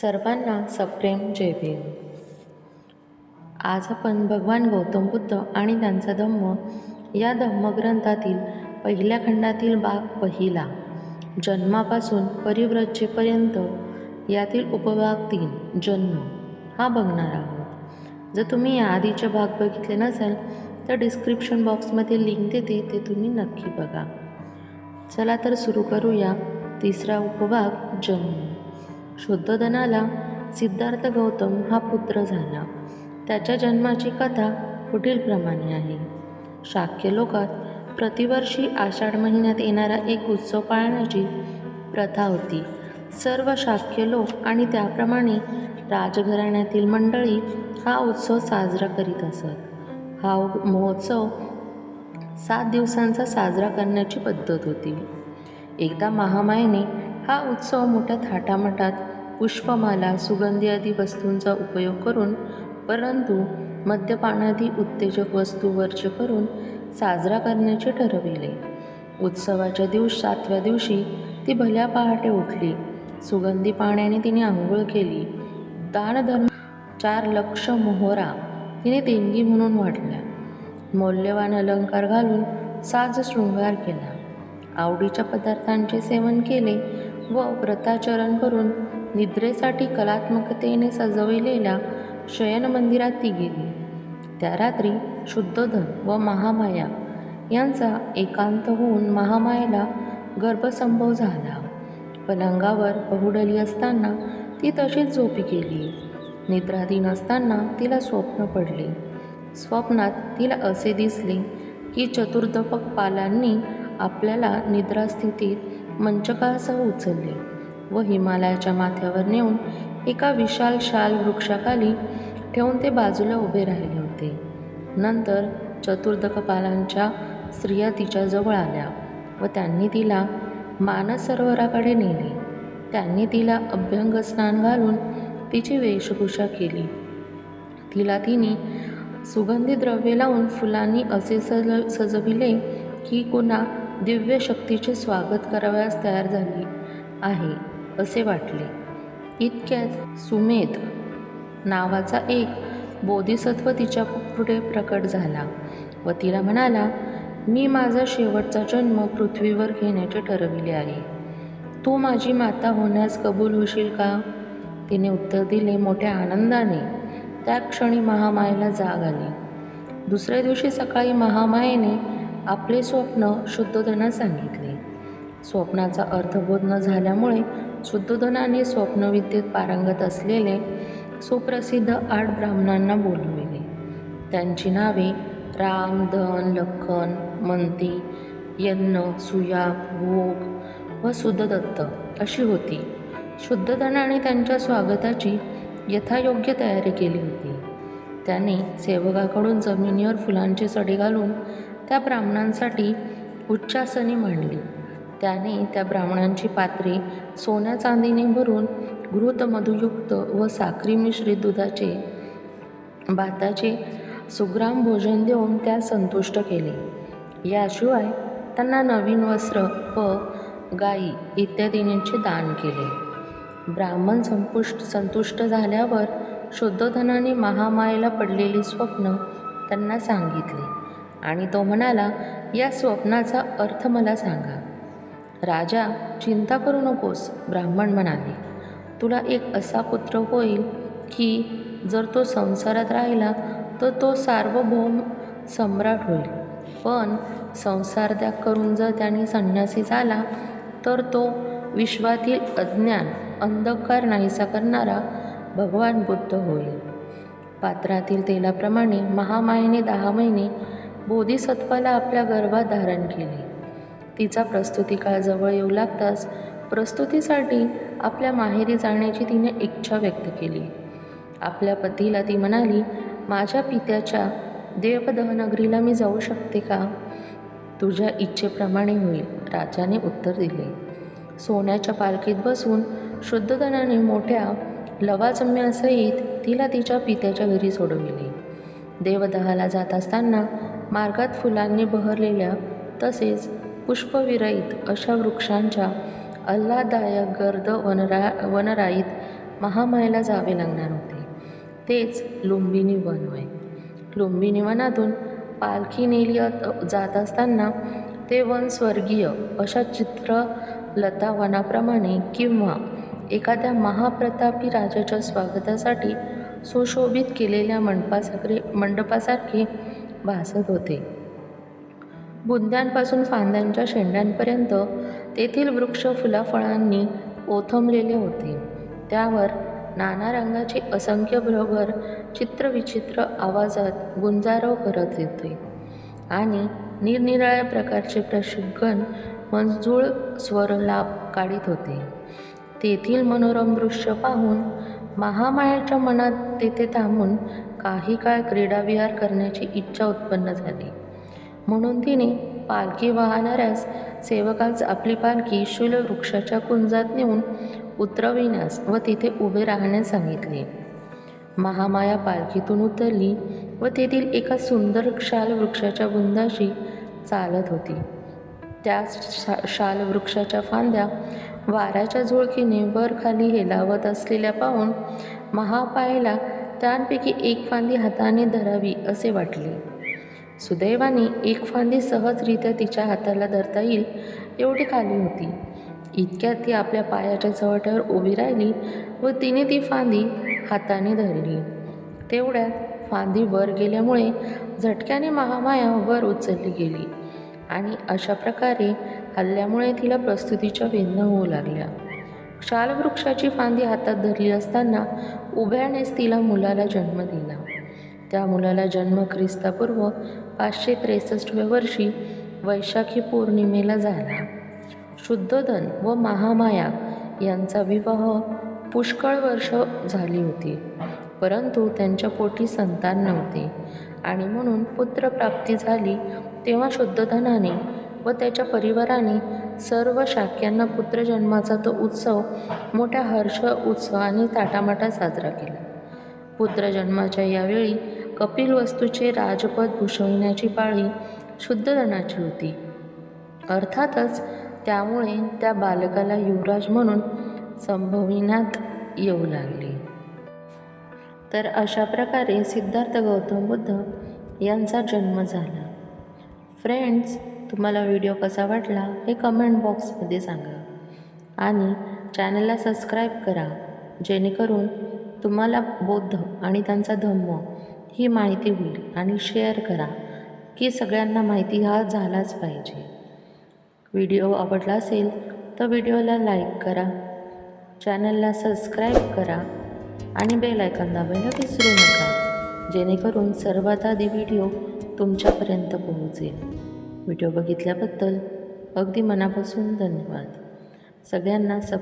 सर्वांना सप्रेम जय भीम. आज आपण भगवान गौतम बुद्ध आणि त्यांचा धम्म या धम्मग्रंथातील पहिल्या खंडातील भाग पहिला जन्मापासून परिव्रजेपर्यंत यातील उपभाग तीन जन्म हा बघणार आहोत. जर तुम्ही या आधीचे भाग बघितले नसेल तर डिस्क्रिप्शन बॉक्समध्ये लिंक देते ते तुम्ही नक्की बघा. चला तर सुरू करूया तिसरा उपभाग जन्म. शुद्धोधनाला सिद्धार्थ गौतम हा पुत्र झाला. त्याच्या जन्माची कथा पुढीलप्रमाणे आहे. शाक्य लोकात प्रतिवर्षी आषाढ महिन्यात येणारा एक उत्सव पाळण्याची प्रथा होती. सर्व शाक्य लोक आणि त्याप्रमाणे राजघराण्यातील मंडळी हा उत्सव साजरा करीत असत. हा महोत्सव सात दिवसांचा साजरा करण्याची पद्धत होती. एकदा महामायेने हा उत्सव मोठ्या थाटामाटात पुष्पमाला सुगंधी आदी वस्तूंचा उपयोग करून परंतु मद्यपानादी उत्तेजक वस्तू वर्ज करून साजरा करण्याचे ठरविले. उत्सवाच्या दिवस सातव्या दिवशी ती भल्या पहाटे उठली. सुगंधी पाण्याने तिने आंघोळ केली. दानधर्म चार लक्ष मोहरा तिने देणगी म्हणून वाढल्या. मौल्यवान अलंकार घालून साज शृंगार केला. आवडीच्या पदार्थांचे सेवन केले. व व्रताचरण करून निद्रेसाठी कलात्मकतेने सजविलेल्या शयनमंदिरात ती गेली. त्या रात्री शुद्धधन व महामाया यांचा एकांत होऊन महामायेला गर्भसंभव झाला. पलंगावर बहुडली असताना ती तशीच झोपी गेली. निद्राधीन असताना तिला स्वप्न पडले. स्वप्नात तिला असे दिसले की चतुर्दपक पालांनी आपल्याला निद्रास्थितीत मंचकासह उचलले व हिमालयाच्या माथ्यावर नेऊन एका विशाल शाल वृक्षाखाली ठेवून ते बाजूला उभे राहिले होते. नंतर चतुर्दकपालांच्या स्त्रिया तिच्याजवळ आल्या व त्यांनी तिला मानस सरोवराकडे नेले. त्यांनी तिला अभ्यंग स्नान घालून तिची वेशभूषा केली. तिला तिने सुगंधी द्रव्ये लावून फुलांनी असे सज सजविले की कुणा दिव्य शक्तीचे स्वागत करावयास तयार झाली आहे असे वाटले. इतक्यात सुमेध नावाचा एक बोधिसत्व तिच्या पुढे प्रकट झाला व तिला म्हणाला मी माझा शेवटचा जन्म पृथ्वीवर घेण्याचे ठरविले आहे. तू माझी माता होण्यास कबूल होशील का? तिने उत्तर दिले मोठ्या आनंदाने. त्या क्षणी महामायेला जाग आली. दुसऱ्या दिवशी सकाळी महामायेने आपले स्वप्न शुद्धोधनास सांगितले. स्वप्नाचा अर्थबोध न झाल्यामुळे शुद्धोधनाने स्वप्नविद्येत पारंगत असलेले सुप्रसिद्ध आठ ब्राह्मणांना बोलविले. त्यांची नावे राम धन लखन मंती यन्न सुया भोग व सुददत्त अशी होती. शुद्धधनाने त्यांच्या स्वागताची यथायोग्य तयारी केली होती. त्याने सेवकाकडून जमिनीवर फुलांचे सडे घालून त्या ब्राह्मणांसाठी उच्चासनी मांडली. त्याने त्या ब्राह्मणांची पात्रे सोन्या चांदीने भरून घृत मधुयुक्त व साखरी मिश्रित दुधाचे भाताचे सुग्राम भोजन देऊन त्या संतुष्ट केले. याशिवाय त्यांना नवीन वस्त्र व गायी इत्यादींचे दान केले. ब्राह्मण संपुष्ट संतुष्ट झाल्यावर शुद्धोधनाने महामायेला पडलेले स्वप्न त्यांना सांगितले. आणि तो म्हणाला या स्वप्नाचा अर्थ मला सांगा. राजा चिंता करू नकोस ब्राह्मण म्हणाले. तुला एक असा पुत्र होईल की जर तो संसारात राहिला तर तो सार्वभौम सम्राट होईल. पण संसार त्याग करून जर त्याने संन्यासी झाला तर तो विश्वातील अज्ञान अंधकार नाहीसा करणारा भगवान बुद्ध होईल. पात्रातील तेलाप्रमाणे महामायेने दहा महिने बोधिसत्वाला आपल्या गर्भात धारण केले. तिचा प्रस्तुती काळ जवळ येऊ लागताच प्रस्तुतीसाठी आपल्या माहेरी जाण्याची तिने इच्छा व्यक्त केली. आपल्या पतीला ती म्हणाली माझ्या पित्याच्या देवदहनगरीला मी जाऊ शकते का? तुझ्या इच्छेप्रमाणे होईल राजाने उत्तर दिले. सोन्याच्या पालखीत बसून शुद्धधनाने मोठ्या लवाजम्यासहित तिला तिच्या पित्याच्या घरी सोडविले देवदहाला जात असताना मार्गात फुलांनी बहरलेल्या तसेच पुष्पविरहित अशा वृक्षांच्या आल्हाददायक गर्द वनरा वनराईत महामायेला जावे लागणार होते. तेच लुंबिनी वन होय. लुंबिनी वनातून पालखी नेली जात असताना ते वन स्वर्गीय अशा चित्रलता वनाप्रमाणे किंवा एखाद्या महाप्रतापी राजाच्या स्वागतासाठी सुशोभित केलेल्या मंडपासारखे मंडपासारखे भासत होते. बुंद्यांपासून फांद्यांच्या शेंड्यांपर्यंत तेथील वृक्ष फुलाफळांनी ओथंबलेले होते. त्यावर नाना रंगाचे असंख्य भ्रगर चित्रविचित्र आवाजात गुंजारव करत होते. आणि निरनिराळ्या प्रकारचे प्रशिक्षण मंजूळ स्वरलाभ काढीत होते. तेथील मनोरम दृश्य पाहून महामायाच्या मनात तेथे थांबून काही काळ क्रीडाविहार करण्याची इच्छा उत्पन्न झाली. म्हणून तिने पालखी वाहणाऱ्यास सेवकास आपली पालखी शूल वृक्षाच्या कुंजात नेऊन उतरविण्यास व तिथे उभे राहण्यास सांगितले. महामाया पालखीतून उतरली व तेथील एका सुंदर शाल वृक्षाच्या बुंदाशी चालत होती. त्या शा शाल वृक्षाच्या फांद्या वाऱ्याच्या झुळकीने वर खाली हेलावत असलेल्या पाहून महापायला त्यांपैकी एक फांदी हाताने धरावी असे वाटले. सुदैवाने एक फांदी सहजरित्या तिच्या हाताला धरता येईल एवढी खाली होती. इतक्यात ती आपल्या पायाच्या चवट्यावर उभी राहिली व तिने ती फांदी हाताने धरली. तेवढ्यात फांदी वर गेल्यामुळे झटक्याने महामाया वर उचलली गेली आणि अशा प्रकारे हल्ल्यामुळे तिला प्रस्तुतीच्या वेदना होऊ लागल्या. शालवृक्षाची फांदी हातात धरली असताना उभ्यानेच तिला मुलाला जन्म दिला. त्या मुलाला जन्म ख्रिस्तापूर्व पाचशे त्रेसष्टव्या वर्षी वैशाखी पौर्णिमेला झाला. शुद्धोधन व महामाया यांचा विवाह पुष्कळ वर्ष झाली होती परंतु त्यांच्या पोटी संतान नव्हते आणि म्हणून पुत्रप्राप्ती झाली तेव्हा शुद्धधनाने व त्याच्या परिवाराने सर्व शाक्यांना पुत्रजन्माचा तो उत्सव मोठ्या हर्ष उत्सवाने ताटामाटा साजरा केला. पुत्रजन्माच्या यावेळी कपिलवस्तूचे राजपद भूषविण्याची पाळी शुद्धधनाची होती. अर्थातच त्यामुळे त्या बालकाला युवराज म्हणून संभविण्यात येऊ लागले. तर अशा प्रकारे सिद्धार्थ गौतम बुद्ध यांचा जन्म झाला. फ्रेंड्स तुम्हाला व्हिडिओ कसा वाटला हे कमेंट बॉक्समध्ये सांगा. आणि चॅनलला सबस्क्राईब करा जेणेकरून तुम्हाला बौद्ध आणि त्यांचा धम्म ही माहिती होईल आणि शेअर करा की सगळ्यांना माहिती हा झालाच पाहिजे. व्हिडिओ आवडला असेल तर व्हिडिओला लाईक करा चॅनलला सबस्क्राईब करा आणि बेल आयकॉन दाबायला विसरू नका जेणेकरून सर्वात आधी व्हिडिओ तुमच्यापर्यंत पोहोचेल. व्हिडिओ बघितल्याबद्दल अगदी मनापासून धन्यवाद. सगळ्यांना सब